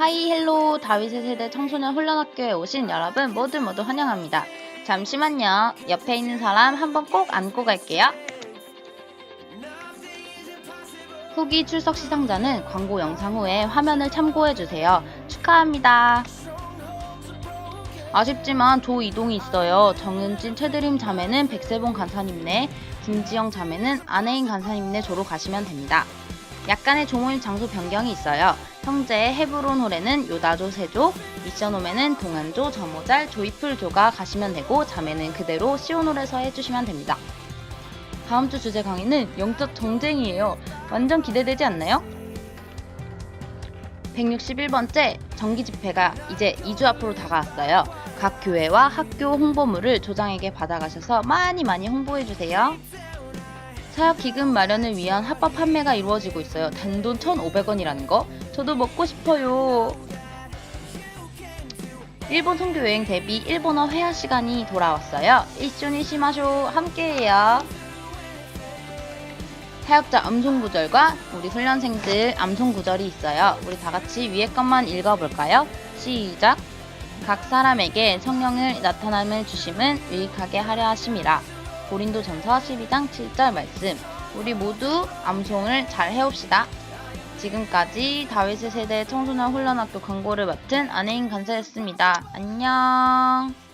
하이 헬로 다윗의 세대 청소년 훈련학교에 오신 여러분 모두 모두 환영합니다. 잠시만요. 옆에 있는 사람 한번 꼭 안고 갈게요. 후기 출석 시상자는 광고 영상 후에 화면을 참고해 주세요. 축하합니다. 아쉽지만 조 이동이 있어요. 정은진 최드림 자매는 백세봉 간사님네, 김지영 자매는 안혜인 간사님네 조로 가시면 됩니다. 약간의 조모임 장소 변경이 있어요. 형제의 헤브론 홀에는 요다조 세조, 미션홈에는 동안조, 저모잘, 조이풀조가 가시면 되고 자매는 그대로 시온홀에서 해주시면 됩니다. 다음 주 주제 강의는 영적 정쟁이에요. 완전 기대되지 않나요? 161번째 정기 집회가 이제 2주 앞으로 다가왔어요. 각 교회와 학교 홍보물을 조장에게 받아가셔서 많이 많이 홍보해주세요. 사역 기금 마련을 위한 합법 판매가 이루어지고 있어요. 단돈 1,500원이라는 거. 저도 먹고 싶어요. 일본 선교 여행 대비 일본어 회화 시간이 돌아왔어요. 이슈니 시마쇼 함께해요. 사역자 암송 구절과 우리 훈련생들 암송 구절이 있어요. 우리 다 같이 위에 것만 읽어볼까요? 시작. 각 사람에게 성령을 나타남을 주심은 유익하게 하려 하심이라. 고린도 전서 12장 7절 말씀. 우리 모두 암송을 잘 해옵시다. 지금까지 다윗의 세대 청소년 훈련학교 광고를 맡은 안혜인 간사였습니다. 안녕.